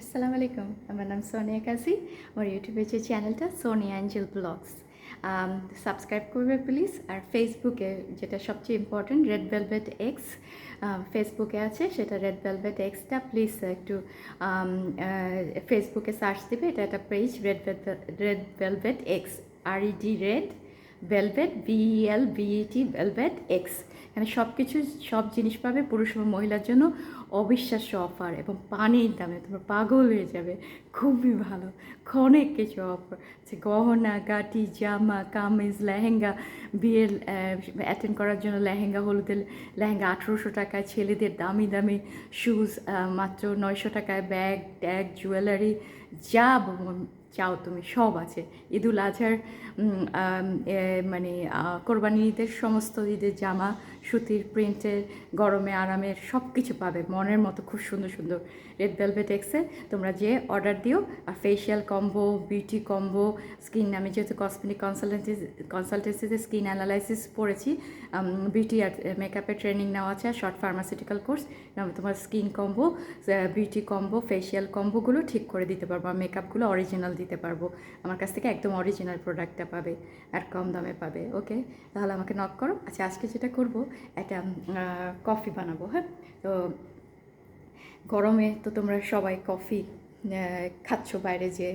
আসসালামু আলাইকুম আমার নাম সোনিয়া কাজী আমার ইউটিউবে যে চ্যানেলটা সোনিয়া অ্যাঞ্জেল ব্লগস সাবস্ক্রাইব করবে প্লিজ আর ফেসবুকে যেটা সবচেয়ে ইম্পর্ট্যান্ট রেড ভেলভেট এক্স ফেসবুকে আছে, সেটা রেড ভেলভেট এক্সটা প্লিজ একটু ফেসবুকে সার্চ দিবে। এটা একটা page red red velvet X R E D red BL বিইটি velvet X এখানে সব কিছু সব জিনিস পাবে পুরুষ এবং মহিলার জন্য অবিশ্বাস্য অফার এবং পানির দামে, তোমরা পাগল হয়ে যাবে। খুবই ভালো। অনেক কিছু অফার যে গহনা, গাটি, জামা, কামিজ, লেহেঙ্গা, বিয়ের অ্যাটেন্ড করার জন্য লেহেঙ্গা, হলুদের লেহেঙ্গা আঠেরোশো টাকায়, ছেলেদের দামি দামি শুজ মাত্র নয়শো টাকায় ব্যাগ ট্যাগ জুয়েলারি যা চাও তুমি, সব আছে। ঈদুল আজহার মানে কোরবানি ঈদের সমস্ত ঈদের জামা, সুতির, প্রিন্টের, গরমে, আরামের সব কিছু পাবে। মনের মতো খুব সুন্দর সুন্দর রেড ভেলভেট এক্সে তোমরা যে অর্ডার দিও, আর facial combo beauty combo skin আমি যেহেতু কসমেটিক কনসালটেন্সি কনসালটেন্সিতে স্কিন অ্যানালাইসিস পড়েছি বিউটি আর মেকআপের ট্রেনিং নেওয়া আছে, আর শর্ট ফার্মাসিউটিক্যাল কোর্স তোমার skin combo beauty combo facial কম্বোগুলো ঠিক করে দিতে পারব, আর মেকআপগুলো অরিজিনাল দিতে পারব। আমার কাছ থেকে একদম অরিজিনাল প্রোডাক্টটা পাবে আর কম দামে পাবে ওকে তাহলে আমাকে নক করো। আচ্ছা আজকে যেটা করব, একটা কফি বানাবো হ্যাঁ? তো গরমে তো তোমরা সবাই কফি খাচ্ছ বাইরে যে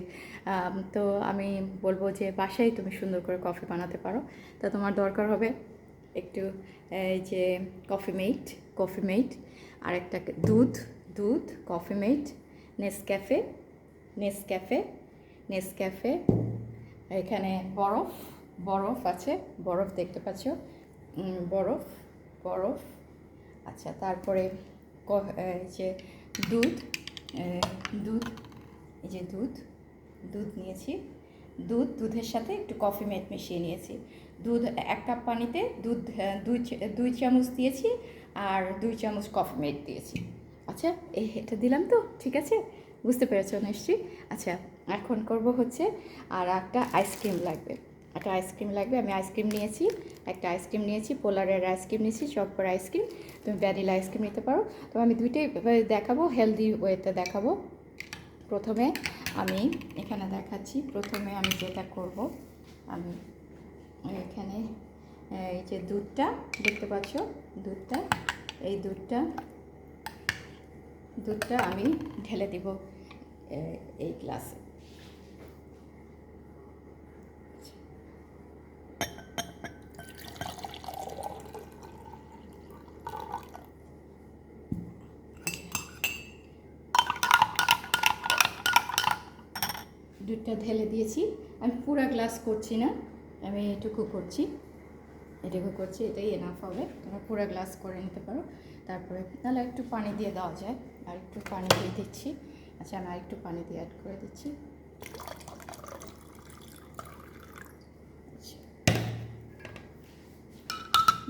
তো আমি বলব যে বাসায় তুমি সুন্দর করে কফি বানাতে পারো। তা তোমার দরকার হবে একটু, এই যে কফি মেট কফি মেট আর একটা দুধ দুধ coffee mate Nescafe Nescafe Nescafe এখানে বরফ বরফ আছে, বরফ দেখতে পাচ্ছ বরফ বরফ আচ্ছা তারপরে যে দুধ দুধ, এই যে দুধ দুধ নিয়েছি, দুধ, দুধের সাথে একটু কফি মেট মিশিয়ে নিয়েছি, দুধ, এক কাপ পানিতে দুধ দুই দুই চামচ দিয়েছি, আর দুই চামচ কফি মেট দিয়েছি আচ্ছা এটা দিলাম তো, ঠিক আছে, বুঝতে পেরেছ নিশ্চয়ই আচ্ছা এখন করব হচ্ছে আর একটা আইসক্রিম লাগবে। একটা আইসক্রিম লাগবে, আমি আইসক্রিম নিয়েছি, একটা আইসক্রিম নিয়েছি, পোলারের আইসক্রিম নিয়েছি চপর আইসক্রিম, তুমি ভ্যানিলা আইসক্রিম নিতে পারো। তো আমি দুইটাই দেখাবো হেলদি ওয়েতে দেখাবো। প্রথমে আমি এখানে দেখাচ্ছি, প্রথমে আমি যেটা করব, আমি এখানে, এই যে দুধটা, দেখতে পাচ্ছ? দুধটা, এই দুধটা দুধটা আমি ঢেলে দিব এই গ্লাসে। দুধটা ঢেলে দিয়েছি। আমি পুরো গ্লাস করছি না, আমি এটুকু করছি। এটুকু করছি, এটাই এনাফ হবে। তোমরা পুরা গ্লাস করে নিতে পারো। তারপরে তাহলে একটু পানি দিয়ে দেওয়া যায়। আর একটু পানি দিয়ে দিচ্ছি। আচ্ছা আমি আরেকটু পানি দিয়ে অ্যাড করে দিচ্ছি।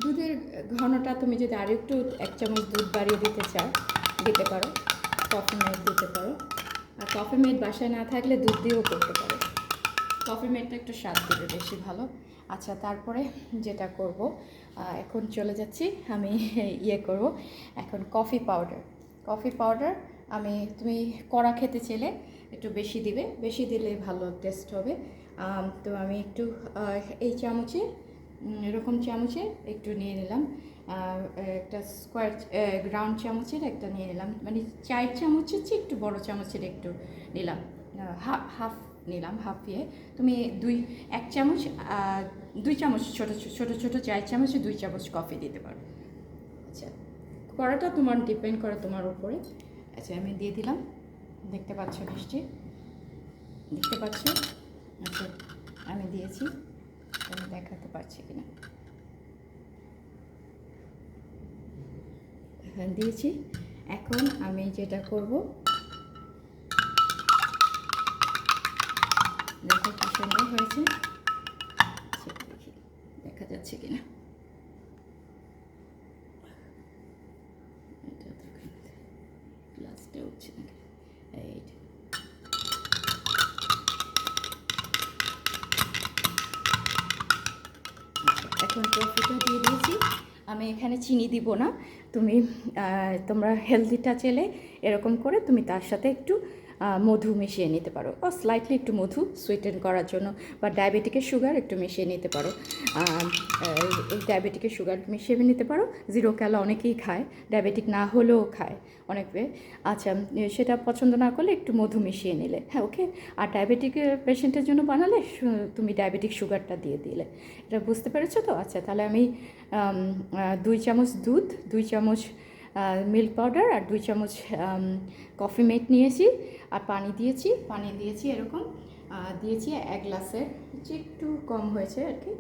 দুধের ঘনটা তুমি যদি আর একটু এক চামচ দুধ বাড়িয়ে দিতে চাও, দিতে পারো। মেট দিতে পারো। আর কফি মেট বাসায় না থাকলে দুধ দিয়েও করতে পারো। কফি মেটটা একটু স্বাদ দেবে বেশি ভালো। আচ্ছা তারপরে যেটা করব এখন চলে যাচ্ছি, আমি ইয়ে করব। এখন কফি পাউডার কফি পাউডার আমি, তুমি কড়া খেতে চেলে একটু বেশি দিবে। বেশি দিলে ভালো টেস্ট হবে। তো আমি একটু এই চামচে এরকম চামচে একটু নিয়ে নিলাম। একটা স্কোয়ার গ্রাউন্ড চামচের একটা নিয়ে নিলাম। মানে চার চামচের চেয়ে একটু বড় চামচের একটু নিলাম। হাফ হাফ নিলাম হাফ ইয়ে। তুমি দুই, এক চামচ দুই চামচ ছোটো ছোটো ছোটো চার চামচে দুই চামচ কফি দিতে পারো। আচ্ছা করাটা তোমার ডিপেন্ড করে তোমার উপরে। আচ্ছা আমি দিয়ে দিলাম। দেখতে পাচ্ছ নিশ্চয়ই? দেখতে পাচ্ছ? আচ্ছা আমি দিয়েছি। আমি দেখাতে পারছি কিনা? দিয়েছি। এখন আমি যেটা করব, দেখো কি সুন্দর হয়েছে। দেখি যাচ্ছে কিনা। গ্লাসটা উঠছে নাকি? এইটা এখন কফিটা দিয়ে দিয়েছি। আমি এখানে চিনি দিব না। তুমি তোমরা হেলদিটা চেলে এরকম করে তুমি তার সাথে একটু মধু মিশিয়ে নিতে পারো ও স্লাইটলি একটু মধু সুইটেন করার জন্য বা ডায়াবেটিকের সুগার একটু মিশিয়ে নিতে পারো। ডায়াবেটিকের সুগার মিশিয়ে নিতে পারো। জিরো ক্যালা অনেকেই খায় ডায়াবেটিক না হলেও খায় অনেকে। আচ্ছা সেটা পছন্দ না করলে একটু মধু মিশিয়ে নিলে। হ্যাঁ ওকে আর ডায়াবেটিক পেশেন্টের জন্য বানালে তুমি ডায়াবেটিক সুগারটা দিয়ে দিলে। এটা বুঝতে পেরেছ তো? আচ্ছা তাহলে আমি দুই চামচ দুধ, দুই চামচ মিল্ক পাউডার আর দুই চামচ কফি মেট নিয়েছি আর পানি দিয়েছি। পানি দিয়েছি এরকম দিয়েছি এক গ্লাসের, যে একটু কম হয়েছে আর কি,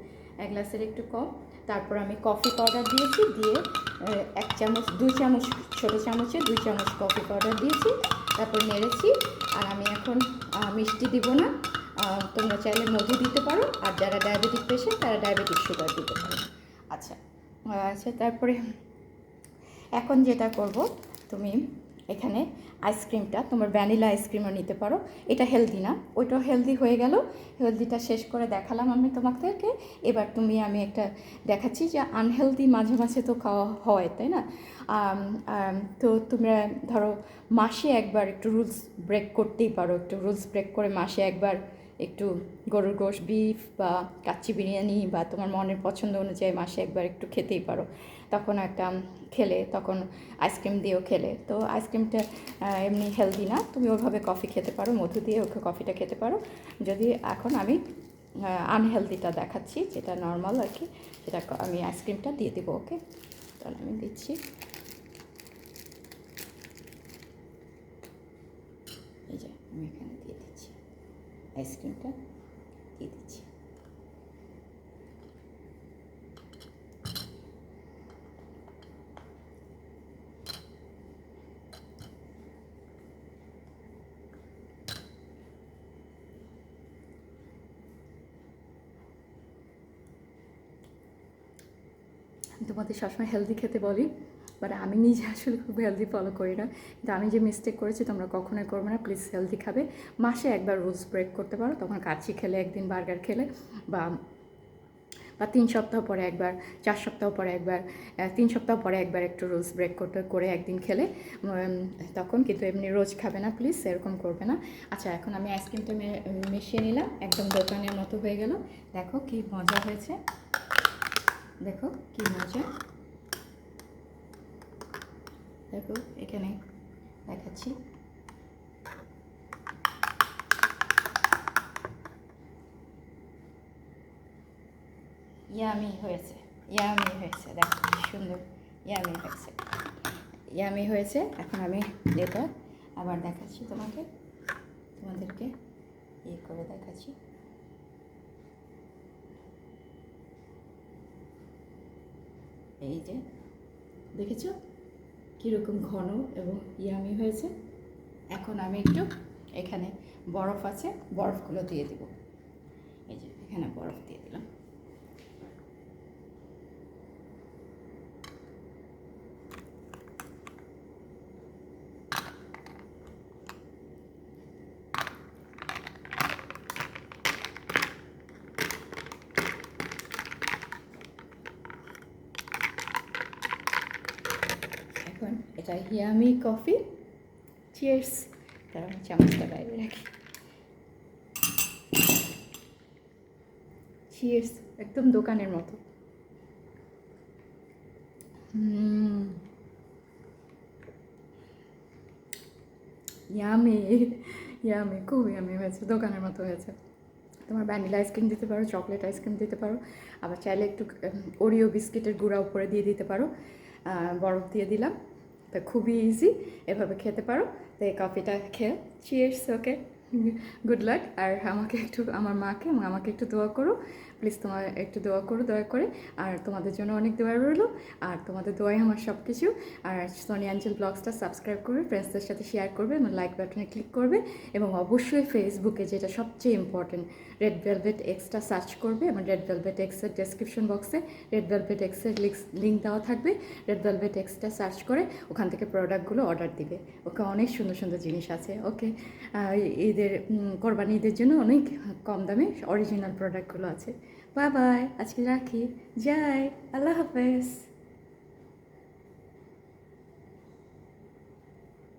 এক গ্লাসের একটু কম। তারপর আমি কফি পাউডার দিয়েছি, দিয়ে এক চামচ, দুই চামচ, ছোটো চামচে দুই চামচ কফি পাউডার দিয়েছি, তারপর নেড়েছি আর আমি এখন মিষ্টি দিব না। তোমরা চাইলে মধু দিতে পারো আর যারা ডায়াবেটিক পেশেন্ট তারা ডায়াবেটিক সুগার দিতে পারো। আচ্ছা আচ্ছা তারপরে এখন যেটা করব, তুমি এখানে আইসক্রিমটা, তোমার ভ্যানিলা আইসক্রিমও নিতে পারো। এটা হেলদি না। ওইটাও হেলদি হয়ে গেল। হেলদিটা শেষ করে দেখালাম আমি তোমাদেরকে। এবার তুমি, আমি একটা দেখাচ্ছি যে আনহেলদি মাঝে মাঝে তো খাওয়া হয়, তাই না? তো তোমরা ধরো মাসে একবার একটু রুলস ব্রেক করতেই পারো। একটু রুলস ব্রেক করে মাসে একবার একটু গরুর গোশ বিফ বা কাচ্চি বিরিয়ানি বা তোমার মনের পছন্দ অনুযায়ী মাসে একবার একটু খেতেই পারো। তখন একটা খেলে, তখন আইসক্রিম দিয়েও খেলে। তো আইসক্রিমটা এমনি হেলদি না। তুমি ওভাবে কফি খেতে পারো, মধু দিয়ে ওকে কফিটা খেতে পারো। যদি এখন আমি আনহেলদিটা দেখাচ্ছি, যেটা নর্মাল আর কি, সেটা আমি আইসক্রিমটা দিয়ে দেবো ওকে তাহলে আমি দিচ্ছি। এই যে, আমি এখানে দিয়ে দিচ্ছি আইসক্রিমটা দিয়ে দিচ্ছি আমি তোমাদের সবসময় হেলদি খেতে বলি বাট আমি নিজে আসলে খুব হেলদি ফলো করি না। কিন্তু আমি যে মিস্টেক করেছি, তোমরা কখনোই করবে না। প্লিজ হেলদি খাবে। মাসে একবার রুলস ব্রেক করতে পারো। তখন কাচ্চি খেলে, একদিন বার্গার খেলে, বা বা তিন সপ্তাহ পরে একবার, চার সপ্তাহ পরে একবার তিন সপ্তাহ পরে একবার একটু রুলস ব্রেক করতে, করে একদিন খেলে তখন কিন্তু এমনি রোজ খাবে না। প্লিজ এরকম করবে না। আচ্ছা এখন আমি আইসক্রিমটা মিশিয়ে নিলাম। একদম দোকানের মতো হয়ে গেল। দেখো কি মজা হয়েছে। দেখো কি হয়েছে। দেখো এখানে দেখাচ্ছি। ইয়ামি হয়েছে ইয়ামি হয়েছে, দেখো সুন্দর ইয়ামি হয়েছে। ইয়ামি হয়েছে, এখন আমি এটা আবার দেখাচ্ছি তোমাকে, তোমাদেরকে ইয়ে করে দেখাচ্ছি। এই যে, দেখেছ? কীরকম ঘন এবং ইয়ামি হয়েছে? এখন আমি একটু এখানে বরফ আছে, বরফগুলো দিয়ে দেবো। এই যে, এখানে বরফ দিয়ে দিলাম। এখন এটা হিয়ামি কফি চিয়ার্স তার আমি চামচটা বাইরে রাখি। চিয়ার্স একদম দোকানের মতো। ইয়ামি ইয়ামি খুব ইয়ামি হয়েছে। দোকানের মতো হয়েছে। তোমার ভ্যানিলা আইসক্রিম দিতে পারো চকলেট আইসক্রিম দিতে পারো। আবার চাইলে একটু ওরিও বিস্কিটের গুঁড়া উপরে দিয়ে দিতে পারো। বরফ দিয়ে দিলাম। তা খুবই ইজি এভাবে খেতে পারো। তো এই কফিটা খেয়ে চিয়ার্স ওকে গুড লাক আর আমাকে একটু, আমার মাকে, আমাকে একটু দোয়া করো। প্লিজ তোমার একটু দোয়া করো, দয়া করে। আর তোমাদের জন্য অনেক দোয়া রইল। আর তোমাদের দোয়াই আমার সব কিছু আর সোনি অ্যাঞ্জেল ব্লগসটা সাবস্ক্রাইব করবে ফ্রেন্ডসদের সাথে শেয়ার করবে এবং লাইক বাটনে ক্লিক করবে। এবং অবশ্যই ফেসবুকে যেটা সবচেয়ে ইম্পর্টেন্ট রেড ভেলভেট এক্সটা সার্চ করবে এবং রেড ভেলভেট এক্সের ডেসক্রিপশন বক্সে রেড ভেলভেট এক্সের লিঙ্ক দেওয়া থাকবে। রেড ভেলভেট এক্সটা সার্চ করে ওখান থেকে প্রোডাক্টগুলো অর্ডার দিবে। ওকে, অনেক সুন্দর সুন্দর জিনিস আছে। ওকে ঈদের কোরবানি ঈদের জন্য অনেক কম দামে অরিজিনাল প্রোডাক্টগুলো আছে। বাই আজকে রাখি যাই আল্লাহ হাফেজ